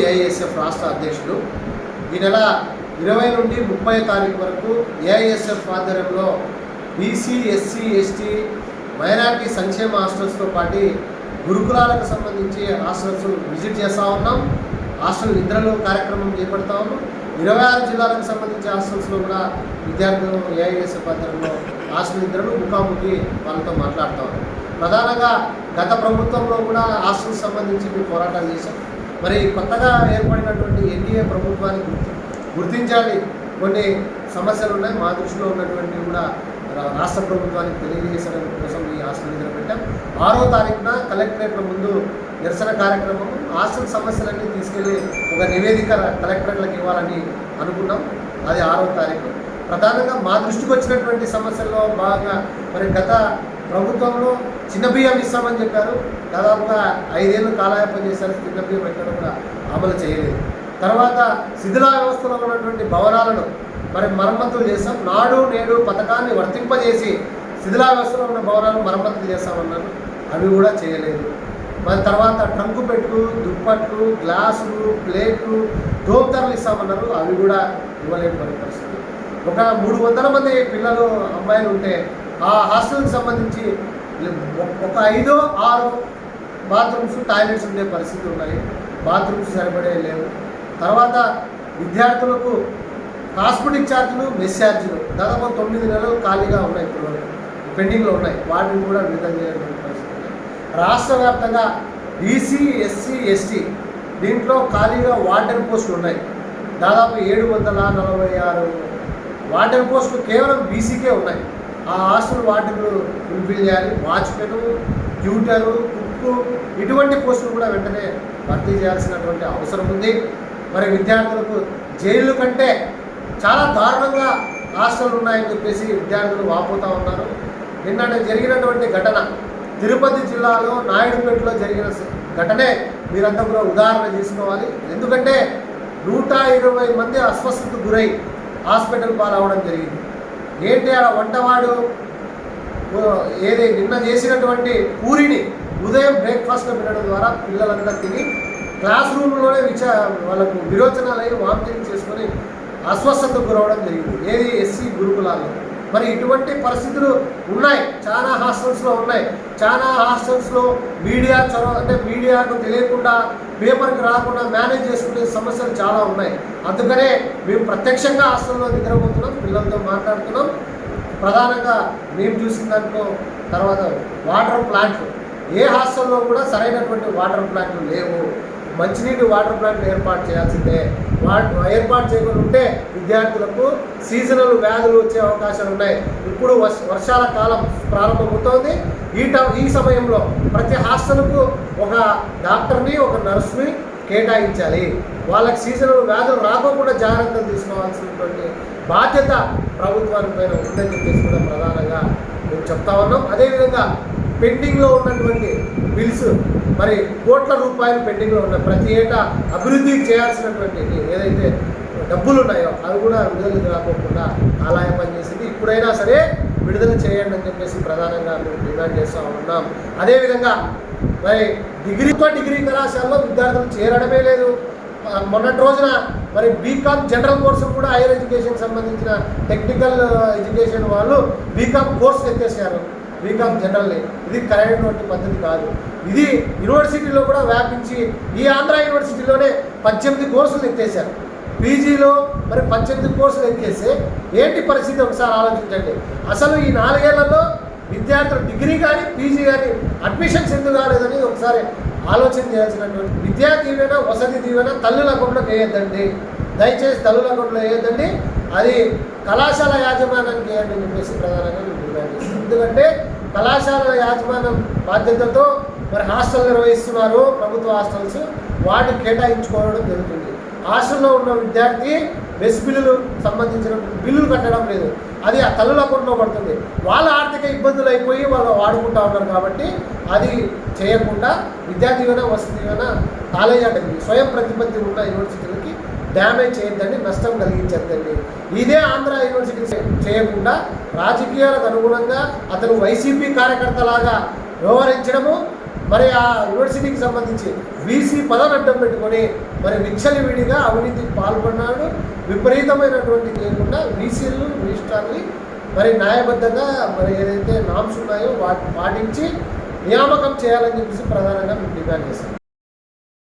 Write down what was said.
AISF రాష్ట్ర అధ్యక్షుడు ఈ నెల ఇరవై నుండి ముప్పై తారీఖు వరకు ఏఐఎస్ఎఫ్ ఆధ్వర్యంలో బీసీ ఎస్సీ ఎస్టీ మైనారిటీ సంక్షేమ హాస్టల్స్తో పాటు గురుకులాలకు సంబంధించి హాస్టల్స్ విజిట్ చేస్తూ ఉన్నాం. హాస్టల్ నిద్రలో కార్యక్రమం చేపడతా ఉన్నాం. ఇరవై ఆరు జిల్లాలకు సంబంధించి హాస్టల్స్లో కూడా విద్యార్థులు ఏఐఎస్ఎఫ్ ఆధ్వర్యంలో హాస్టల్ నిద్రలు ముఖాముఖి వాళ్ళతో మాట్లాడుతూ ఉన్నాం. ప్రధానంగా గత ప్రభుత్వంలో కూడా హాస్టల్ సంబంధించి మేము పోరాటాలు చేశాం. మరి కొత్తగా ఏర్పడినటువంటి ఎన్డీఏ ప్రభుత్వాన్ని గుర్తించాలి. కొన్ని సమస్యలు ఉన్నాయి. మా దృష్టిలో ఉన్నటువంటి కూడా రా- రాష్ట్ర ప్రభుత్వానికి తెలియజేసడం కోసం ఈ హాస్టల్ నిధులు పెట్టాం. ఆరో తారీఖున కలెక్టరేట్ల ముందు నిరసన కార్యక్రమం. హాస్టల్ సమస్యలన్నీ తీసుకెళ్ళి ఒక నివేదిక కలెక్టరేట్లకు ఇవ్వాలని అనుకున్నాం. అది ఆరో తారీఖు. ప్రధానంగా మా దృష్టికి వచ్చినటువంటి సమస్యల్లో భాగంగా మరి గత ప్రభుత్వంలో చిన్న బియ్యం ఇస్తామని చెప్పారు. దాదాపుగా ఐదేళ్ళు కాలయాపన చేశారు. చిన్న బియ్యం ఎక్కడ కూడా అమలు చేయలేదు. తర్వాత శిథిలా వ్యవస్థలో ఉన్నటువంటి భవనాలను మరి మరమ్మతులు చేస్తాం నాడు నేడు పథకాన్ని వర్తింపజేసి శిథిలా వ్యవస్థలో ఉన్న భవనాలు మరమ్మతులు చేస్తామన్నారు. అవి కూడా చేయలేదు. మరి తర్వాత ట్రంకు పెట్టు దుప్పట్లు గ్లాసులు ప్లేట్లు దోమతరలు ఇస్తామన్నారు. అవి కూడా ఇవ్వలేని పరి పరిస్థితి. ఒక మూడు వందల మంది పిల్లలు అమ్మాయిలు ఉంటే ఆ హాస్టల్కి సంబంధించి ఒక ఐదో ఆరు బాత్రూమ్స్ టాయిలెట్స్ ఉండే పరిస్థితి ఉన్నాయి. బాత్రూమ్స్ సరిపడే లేవు. తర్వాత విద్యార్థులకు కాస్మెటిక్ ఛార్జీలు మెస్ ఛార్జీలు దాదాపు తొమ్మిది నెలలు ఖాళీగా ఉన్నాయి ఇప్పుడు పెండింగ్లో ఉన్నాయి. వాటిని కూడా విడుదల చేయడం పరిస్థితి రాష్ట్ర వ్యాప్తంగా బీసీ ఎస్సీ ఎస్టీ దీంట్లో ఖాళీగా వార్డెన్ పోస్టులు ఉన్నాయి. దాదాపు ఏడు వందల నలభై ఆరు వాటర్ పోస్టులు కేవలం బీసీకే ఉన్నాయి. ఆ ఆస్తులు వాటిని ఫుల్ఫిల్ చేయాలి. వాచ్మెన్ ట్యూటరు కుక్కు ఇటువంటి పోస్టులు కూడా వెంటనే భర్తీ చేయాల్సినటువంటి అవసరం ఉంది. మరి విద్యార్థులకు జైలు కంటే చాలా దారుణంగా హాస్టల్ ఉన్నాయని చెప్పేసి విద్యార్థులు వాపోతూ ఉన్నారు. నిన్న జరిగినటువంటి ఘటన తిరుపతి జిల్లాలో నాయుడుపేటలో జరిగిన ఘటనే మీరంతా కూడా ఉదాహరణ తీసుకోవాలి. ఎందుకంటే నూట ఇరవై మంది అస్వస్థతకు గురై హాస్పిటల్ పాలవడం జరిగింది. ఏంటి ఆ వంటవాడు ఏది నిన్న చేసినటువంటి పూరిని ఉదయం బ్రేక్ఫాస్ట్లో పెట్టడం ద్వారా పిల్లలంతా తిని క్లాస్ రూమ్లోనే విచ వాళ్ళకు విరోచనాలు అయి వామిటింగ్ చేసుకొని అస్వస్థతకు గురవడం జరిగింది. ఏది ఎస్సీ గురుకులాల్లో మరి ఇటువంటి పరిస్థితులు ఉన్నాయి. చాలా హాస్టల్స్లో ఉన్నాయి. చాలా హాస్టల్స్లో మీడియా చొరవ అంటే మీడియాకు తెలియకుండా పేపర్కి రాకుండా మేనేజ్ చేసుకునే సమస్యలు చాలా ఉన్నాయి. అందుకనే మేము ప్రత్యక్షంగా హాస్టల్లో నిద్రపోతున్నాం పిల్లలతో మాట్లాడుతున్నాం. ప్రధానంగా మేము చూసిన దాంట్లో తర్వాత వాటర్ ప్లాంట్లు. ఏ హాస్టల్లో కూడా సరైనటువంటి వాటర్ ప్లాంట్లు లేవు. మంచినీటి వాటర్ ప్లాంట్లు ఏర్పాటు చేయాల్సిందే. ఏర్పాటు చేయకుండా ఉంటే విద్యార్థులకు సీజనల్ వ్యాధులు వచ్చే అవకాశాలు ఉన్నాయి. ఇప్పుడు వర్ష- వర్షాల కాలం ప్రారంభమవుతోంది. ఈ ట ఈ సమయంలో ప్రతి హాస్టల్కు ఒక డాక్టర్ని ఒక నర్స్ని కేటాయించాలి. వాళ్ళకి సీజనల్ వ్యాధులు రాకుండా జాగ్రత్తలు తీసుకోవాల్సినటువంటి బాధ్యత ప్రభుత్వానికి పైన ఉందని చెప్పేసి కూడా ప్రధానంగా మేము చెప్తా ఉన్నాం. అదేవిధంగా పెండింగ్లో ఉన్నటువంటి బిల్స్ మరి కోట్ల రూపాయలు పెండింగ్లో ఉన్నాయి ప్రతి ఏటా అభివృద్ధి చేయాల్సినటువంటి ఏదైతే డబ్బులు ఉన్నాయో అవి కూడా విడుదల రాకోకుండా ఆలయ పనిచేసింది. ఇప్పుడైనా సరే విడుదల చేయండి అని చెప్పేసి ప్రధానంగా మేము డిమాండ్ చేస్తూ ఉన్నాం. అదేవిధంగా మరి డిగ్రీతో డిగ్రీ కళాశాలలో విద్యార్థులు చేరడమే లేదు. మొన్నటి రోజున మరి బీకామ్ జనరల్ కోర్సు కూడా హైయర్ ఎడ్యుకేషన్ సంబంధించిన టెక్నికల్ ఎడ్యుకేషన్ వాళ్ళు బీకామ్ కోర్సు ఎత్తేసారు బీకామ్ జనరల్ ఇది కరైనటువంటి పద్ధతి కాదు. ఇది యూనివర్సిటీలో కూడా వ్యాపించి ఈ ఆంధ్ర యూనివర్సిటీలోనే పద్దెనిమిది కోర్సులు ఎత్తేసారు పీజీలో మరి పద్దెనిమిది కోర్సులు ఎత్తేస్తే ఏంటి పరిస్థితి ఒకసారి ఆలోచించండి. అసలు ఈ నాలుగేళ్ళలో విద్యార్థులు డిగ్రీ కానీ పీజీ కానీ అడ్మిషన్స్ ఎందుకు కాలేదని ఒకసారి ఆలోచన చేయాల్సినటువంటి విద్యా దీవెన వసతి దీవెన తల్లుల అకౌంట్లో వేయద్దండి. దయచేసి తల్లుల అకౌంట్లో వేయద్దండి. అది కళాశాల యాజమాన్యానికి వేయండి చెప్పేసి ప్రధానంగా మేము డిమాండ్ చేస్తాం ఎందుకంటే కళాశాల యాజమాన్యం బాధ్యతతో మరి హాస్టల్ నిర్వహిస్తున్నారు ప్రభుత్వ హాస్టల్స్. వాటిని కేటాయించుకోవడం జరుగుతుంది. హాస్టల్లో ఉన్న విద్యార్థి బెస్ బిల్లులు సంబంధించిన బిల్లులు కట్టడం లేదు. అది ఆ తల్లుల అకౌంట్లో పడుతుంది. వాళ్ళ ఆర్థిక ఇబ్బందులు అయిపోయి వాళ్ళు వాడుకుంటా ఉన్నారు కాబట్టి అది చేయకుండా విద్యా దీవెన వసతి దీవెన కాలేజ్ అంటే స్వయం ప్రతిపత్తి ఉన్న యూనివర్సిటీలకి డ్యామేజ్ చేయొద్దండి నష్టం కలిగించద్దండి. ఇదే ఆంధ్ర యూనివర్సిటీ చేయకుండా రాజకీయాలకు అనుగుణంగా అతను వైసీపీ కార్యకర్తలాగా వ్యవహరించడము మరి ఆ యూనివర్సిటీకి సంబంధించి వీసీ పదవి అడ్డం పెట్టుకొని మరి విచ్చలవిడిగా అవినీతికి పాల్గొన్నాడు విపరీతమైనటువంటి లేకుండా వీసీలు రిజిస్ట్రార్ని మరి న్యాయబద్ధంగా మరి ఏదైతే నామ్స్ ఉన్నాయో వాటిని పాటించి నియామకం చేయాలని చెప్పేసి ప్రధానంగా మేము డిమాండ్ చేస్తాం